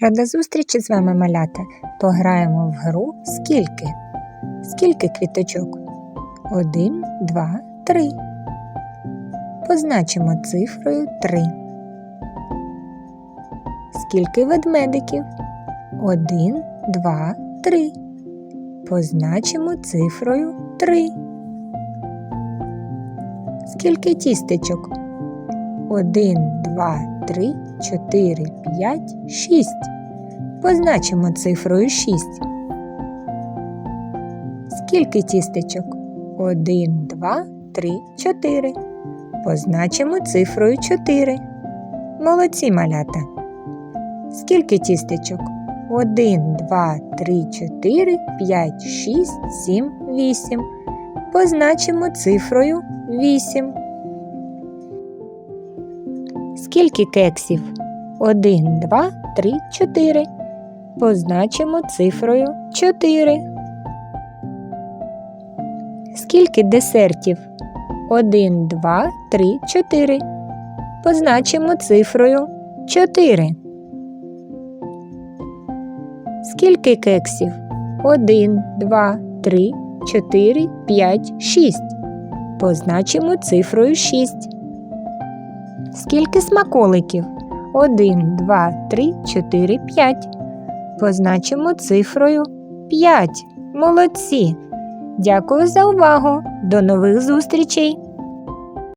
Рада зустрічі з вами малята. Пограємо в гру скільки? Скільки квіточок? Один, два, три. Позначимо цифрою три. Скільки ведмедиків? Один, два, три. Позначимо цифрою три. Скільки тістечок? Один, два, три, чотири, п'ять, шість. Позначимо цифрою шість. Скільки тістечок? Один, два, три, чотири. Позначимо цифрою чотири. Молодці малята. Скільки тістечок? Один, два, три, чотири, п'ять, шість, сім, вісім. Позначимо цифрою вісім. Скільки кексів? Один, два, три, чотири. Позначимо цифрою чотири. Скільки десертів? Один, два, три, чотири. Позначимо цифрою чотири. Скільки кексів? Один, два, три, чотири, п'ять, шість. Позначимо цифрою шість. Скільки смаколиків? Один, два, три, чотири, п'ять. Позначимо цифрою 5. Молодці. Дякую за увагу. До нових зустрічей!